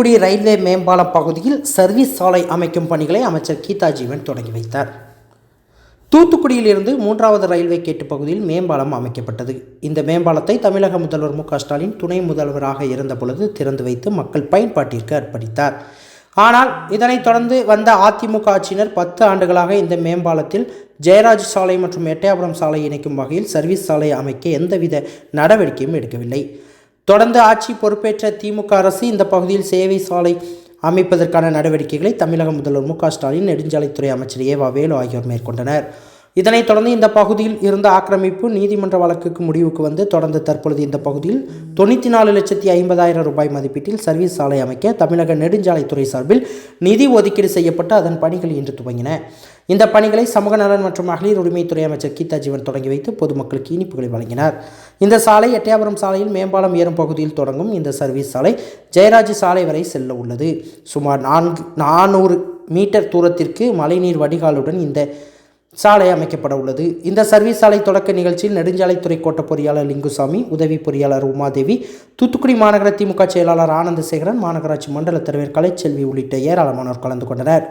Thoothukudi railway மேம்பாலம் பகுதியில் service சாலை அமைக்கும் பணிகளை அமைச்சர் கீதா ஜீவன் தொடங்கி வைத்தார். தூத்துக்குடியிலிருந்து மூன்றாவது ரயில்வே கேட்டு பகுதியில் மேம்பாலம் அமைக்கப்பட்டது. இந்த மேம்பாலத்தை தமிழக முதல்வர் மு ஸ்டாலின் துணை முதல்வராக இருந்த பொழுது திறந்து வைத்து மக்கள் பயன்பாட்டிற்கு அர்ப்பணித்தார். ஆனால் இதனைத் தொடர்ந்து வந்த அதிமுக ஆட்சியினர் பத்து ஆண்டுகளாக இந்த மேம்பாலத்தில் ஜெயராஜ் சாலை மற்றும் எட்டயபுரம் சாலை இணைக்கும் வகையில் சர்வீஸ் சாலை அமைக்க எந்தவித நடவடிக்கையும் எடுக்கவில்லை. தொடர்ந்து ஆட்சி பொறுப்பேற்ற திமுக அரசு இந்த பகுதியில் சேவை சாலை அமைப்பதற்கான நடவடிக்கைகளை தமிழக முதல்வர் மு க ஸ்டாலின் நெடுஞ்சாலைத்துறை அமைச்சர் ஏவா வேலு ஆகியோர் மேற்கொண்டனர். இதனைத் தொடர்ந்து இந்த பகுதியில் இருந்த ஆக்கிரமிப்பு நீதிமன்ற வழக்குக்கு முடிவுக்கு வந்து தொடர்ந்து தற்பொழுது இந்த பகுதியில் தொண்ணூற்றி நாலு லட்சத்தி ஐம்பதாயிரம் ரூபாய் மதிப்பீட்டில் சர்வீஸ் சாலை அமைக்க தமிழக நெடுஞ்சாலைத்துறை சார்பில் நிதி ஒதுக்கீடு செய்யப்பட்டு அதன் பணிகள் இன்று துவங்கின. இந்த பணிகளை சமூக நலன் மற்றும் மகளிர் உரிமைத்துறை அமைச்சர் கீதா ஜீவன் தொடங்கி வைத்து பொதுமக்களுக்கு இனிப்புகளை வழங்கினார். இந்த சாலை எட்டயபுரம் சாலையில் மேம்பாலம் ஏறும் பகுதியில் தொடங்கும் இந்த சர்வீஸ் சாலை ஜெயராஜ் சாலை வரை செல்ல உள்ளது. சுமார் நான்கு நானூறு மீட்டர் தூரத்திற்கு மழைநீர் வடிகாலுடன் இந்த சாலை அமைக்கப்பட உள்ளது. இந்த சர்வீஸ் சாலை தொடக்க நிகழ்ச்சியில் நெடுஞ்சாலைத்துறை கோட்ட பொறியாளர் லிங்குசாமி உதவி பொறியாளர் உமாதேவி தூத்துக்குடி மாநகர திமுக செயலாளர் ஆனந்தசேகரன் மாநகராட்சி மண்டல தலைவர் கலைச்செல்வி உள்ளிட்ட ஏராளமானோர் கலந்து கொண்டனர்.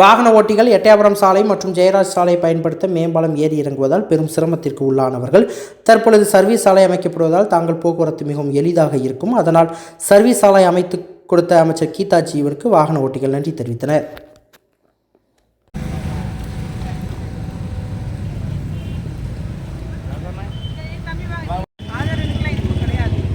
வாகன ஓட்டிகள் எட்டயபுரம் சாலை மற்றும் ஜெயராஜ் சாலை பயன்படுத்த மேம்பாலம் ஏறி இறங்குவதால் பெரும் சிரமத்திற்கு உள்ளானவர்கள். தற்பொழுது சர்வீஸ் சாலை அமைக்கப்படுவதால் தாங்கள் போக்குவரத்து மிகவும் எளிதாக இருக்கும். அதனால் சர்வீஸ் சாலை அமைத்து கொடுத்த அமைச்சர் கீதா ஜீவனுக்கு வாகன ஓட்டிகள் நன்றி தெரிவித்தனர்.